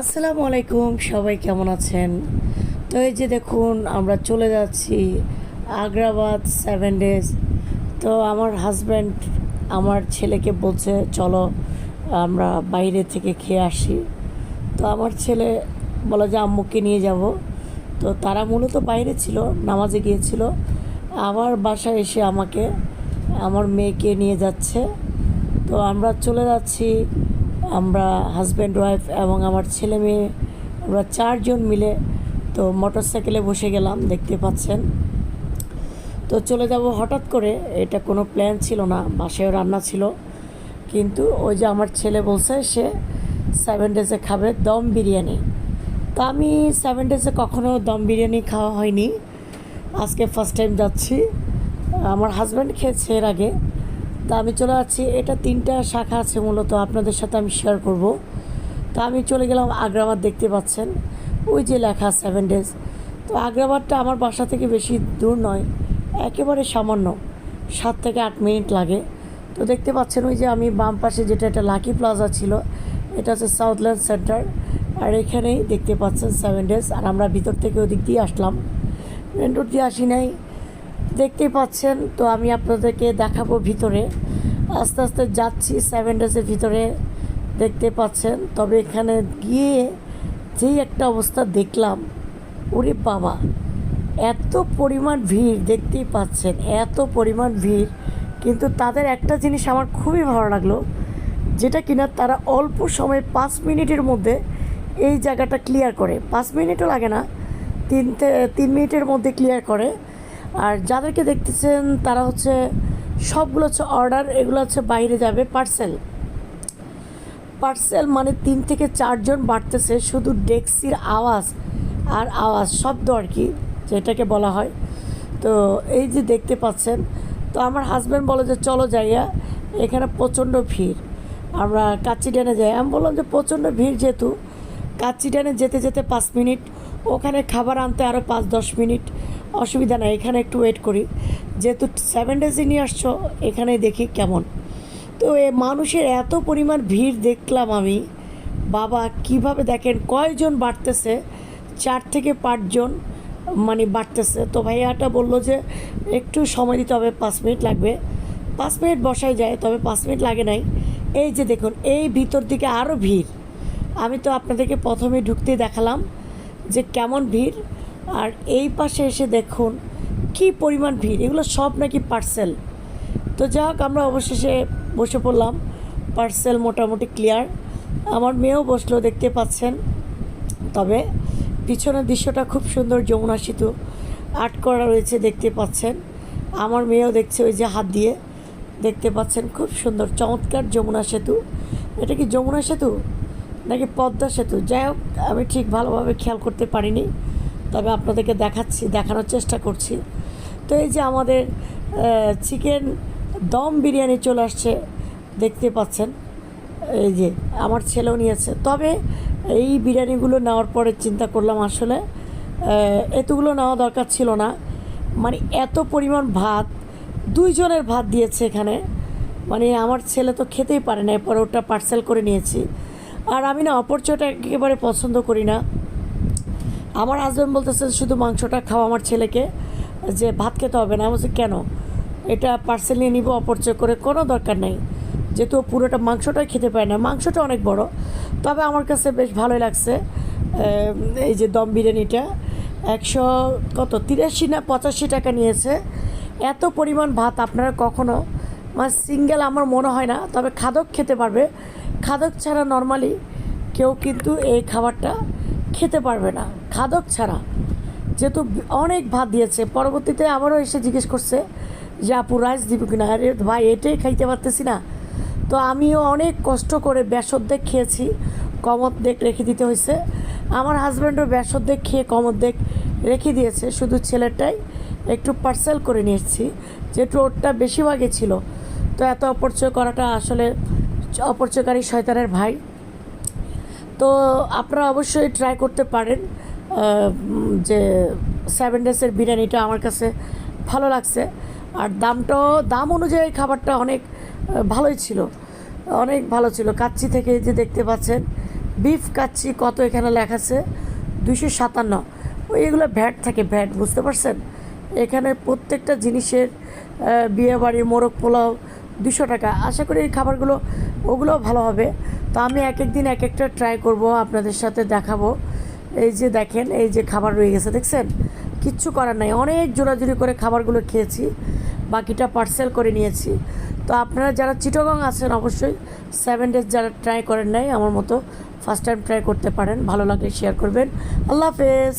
আসসালামু আলাইকুম সবাই কেমন আছেন? তো এই যে দেখুন, আমরা চলে যাচ্ছি আগ্রাবাদ সেভেন ডেজ তো আমার হাজব্যান্ড আমার ছেলেকে বলছে, চলো, আমরা বাইরে থেকে খেয়ে আসি। তো আমার ছেলে বলে যে, আম্মুকে নিয়ে যাব। তো তারা মূলত বাইরে ছিল, নামাজে গিয়েছিল। আবার বাসায় এসে আমাকে, আমার মেয়েকে নিয়ে যাচ্ছে। তো আমরা চলে যাচ্ছি আমরা হাজব্যান্ড ওয়াইফ এবং আমার ছেলে মেয়ে, আমরা চারজন মিলে তো মোটর সাইকেলে বসে গেলাম, দেখতে পাচ্ছেন। তো চলে যাব হঠাৎ করে, এটা কোনো প্ল্যান ছিল না বাসায় রান্না ছিল। কিন্তু ওই যে আমার ছেলে বলছে, সে সেভেন ডেজে খাবে দম বিরিয়ানি। তা আমি সেভেন ডেজে কখনো দম বিরিয়ানি খাওয়া হয়নি। আজকে ফার্স্ট টাইম যাচ্ছি। আমার হাজব্যান্ড খেয়েছে এর আগে। তা আমি চলে যাচ্ছি। এটা তিনটা শাখা আছে মূলত, আপনাদের সাথে আমি শেয়ার করব। তা আমি চলে গেলাম আগ্রাবাদ, দেখতে পাচ্ছেন। ওই যে লেখা সেভেন ডেজ তো আগ্রাবাদটা আমার বাসা থেকে বেশি দূর নয়, একেবারে সামান্য, সাত থেকে আট মিনিট লাগে। তো দেখতে পাচ্ছেন ওই যে আমি বাম পাশে যেটা একটা লাকি প্লাজা ছিল, এটা হচ্ছে সাউথল্যান্ড সেন্টার আর এখানেই দেখতে পাচ্ছেন সেভেন ডেজ আর আমরা ভিতর থেকে ওদিক দিয়ে আসলাম। মেন রোড দিয়ে আসি নাই। দেখতেই পাচ্ছেন, তো আমি আপনাদেরকে দেখাবো ভিতরে। আস্তে আস্তে যাচ্ছি সেভেন ডেজের ভিতরে, দেখতে পাচ্ছেন। তবে এখানে গিয়ে যেই একটা অবস্থা দেখলাম, ওরে বাবা, এত পরিমাণ ভিড়, দেখতেই পাচ্ছেন, এত পরিমাণ ভিড়। কিন্তু তাদের একটা জিনিস আমার খুবই ভালো লাগল, যেটা কিনা তারা অল্প সময় পাঁচ মিনিটের মধ্যে এই জায়গাটা ক্লিয়ার করে। পাঁচ মিনিটও লাগে না, তিন থে- তিন মিনিটের মধ্যে ক্লিয়ার করে। আর যাদেরকে দেখতেছেন, তারা হচ্ছে সবগুলো হচ্ছে অর্ডার এগুলো হচ্ছে বাইরে যাবে পার্সেল পার্সেল মানে তিন থেকে চারজন বাড়তেছে, শুধু ডেক্সির আওয়াজ আর আওয়াজ, শব্দ আর কি, যেটাকে বলা হয়। তো এই যে দেখতে পাচ্ছেন, তো আমার হাজব্যান্ড বলে যে, চলো যাইয়া, এখানে প্রচণ্ড ভিড়। আমরা কাচ্চি ড্যানে যাই। আমি বললাম যে, প্রচণ্ড ভিড় যেহেতু, কাচ্চি ড্যানে যেতে যেতে পাঁচ মিনিট, ওখানে খাবার আনতে আরও পাঁচ দশ মিনিট। অসুবিধা নাই, এখানে একটু ওয়েট করি। যেহেতু সেভেন ডেজে নিয়ে আসছো, এখানেই দেখি কেমন। তো এ মানুষের এত পরিমাণ ভিড় দেখলাম আমি, বাবা কীভাবে দেখেন, কয়জন বাড়তেছে? চার থেকে পাঁচজন মানে বাড়তেছে। তো ভাইয়াটা বলল যে, একটু সময় দিতে হবে, পাঁচ মিনিট লাগবে। পাঁচ মিনিট বসাই যায়, তবে পাঁচ মিনিট লাগে নাই। এই যে দেখুন, এই ভিতর দিকে আরও ভিড়। আমি তো আপনাদেরকে প্রথমে ঢুকতেই দেখালাম যে কেমন ভিড়। আর এই পাশে এসে দেখুন, কি পরিমাণ ভিড়। এগুলো সব নাকি পার্সেল তো যাই হোক, আমরা অবশেষে বসে পড়লাম। পার্সেল মোটামুটি ক্লিয়ার আমার মেয়েও বসল, দেখতে পাচ্ছেন। তবে পিছনের দৃশ্যটা খুব সুন্দর যমুনা সেতু। আর্ট করা রয়েছে, দেখতে পাচ্ছেন। আমার মেয়েও দেখছে ওই যে হাত দিয়ে। দেখতে পাচ্ছেন, খুব সুন্দর, চমৎকার যমুনা সেতু। এটা কি যমুনা সেতু? নাকি পদ্মা সেতু? যাই হোক, আমি ঠিক ভালোভাবে খেয়াল করতে পারিনি। তবে আপনাদেরকে দেখাচ্ছি, দেখানোর চেষ্টা করছি। তো এই যে আমাদের চিকেন দম বিরিয়ানি চলে আসছে, দেখতে পাচ্ছেন। এই যে আমার ছেলেও নিয়েছে। তবে এই বিরিয়ানিগুলো নেওয়ার পরে চিন্তা করলাম আসলে এতগুলো নেওয়া দরকার ছিল না। মানে এত পরিমাণ ভাত, দুইজনের ভাত দিয়েছে এখানে। মানে আমার ছেলে তো খেতেই পারে না, এরপর ওটা পার্সেল করে নিয়েছি। আর আমি না অপরচয়টা একেবারে পছন্দ করি না। আমার হাজব্যান্ড বলতেছে শুধু মাংসটা খাওয়া আমার ছেলেকে, যে ভাত খেতে হবে না। আমি বলছি, কেন? এটা পার্সেল নিয়ে নিব, অপরচয় করে কোনো দরকার নেই। যেহেতু পুরোটা মাংসটাই খেতে পারে না, মাংসটা অনেক বড়। তবে আমার কাছে বেশ ভালোই লাগছে এই যে দম বিরিয়ানিটা। একশো কত? তিরাশি না পঁচাশি টাকা নিয়েছে। এত পরিমাণ ভাত আপনারা কখনো মানে সিঙ্গেল আমার মনে হয় না, তবে খাদক খেতে পারবে। খাদক ছাড়া নর্মালি কেউ কিন্তু এই খাবারটা খেতে পারবে না, খাদক ছাড়া। যেহেতু অনেক ভাত দিয়েছে, পরবর্তীতে আবারও এসে জিজ্ঞেস করছে যে, আপু রাইস দিব কিনা? আরে ভাই, এটাই খাইতে পারতেছি না। তো আমিও অনেক কষ্ট করে বেসর্ধেক খেয়েছি কমর্ধেক রেখে দিতে হয়েছে। আমার হাজব্যান্ডও বেসর্ধেক খেয়ে কমর্ধেক রেখে দিয়েছে, শুধু ছেলেটাই একটু পার্সেল করে নিয়েছি, যেহেতু ওরটা বেশিরভাগই ছিল। তো এত অপরিচয় করাটা আসলে অপরিচয়কারী শয়তানের ভাই। তো আপনারা অবশ্যই ট্রাই করতে পারেন। যে সেভেন ডেসের বিরিয়ানিটা আমার কাছে ভালো লাগছে। আর দামটাও দাম অনুযায়ী খাবারটা অনেক ভালোই ছিল। অনেক ভালো ছিল। কাচ্চি থেকে যে দেখতে পাচ্ছেন বিফ কাচ্ছি কত এখানে লেখা আছে? দুইশো সাতান্ন। এগুলো ভ্যাট থাকে ভ্যাট বুঝতে পারছেন? এখানে প্রত্যেকটা জিনিসের বিয়েবাড়ি, মোরগ পোলাও দুশো টাকা। আশা করি এই খাবারগুলো, ওগুলোও ভালো হবে। তো আমি এক এক দিন এক একটা ট্রাই করব, আপনাদের সাথে দেখাবো। এই যে দেখেন, এই যে খাবার রয়ে গেছে, দেখছেন? কিচ্ছু করার নাই। অনেক জোরাজুরি করে খাবারগুলো খেয়েছি, বাকিটা পার্সেল করে নিয়েছি। তো আপনারা যারা চিটগং আছেন, অবশ্যই সেভেন ডেজ যারা ট্রাই করেন নাই, আমার মতো ফার্স্ট টাইম ট্রাই করতে পারেন। ভালো লাগলে শেয়ার করবেন। আল্লাহ হাফেজ।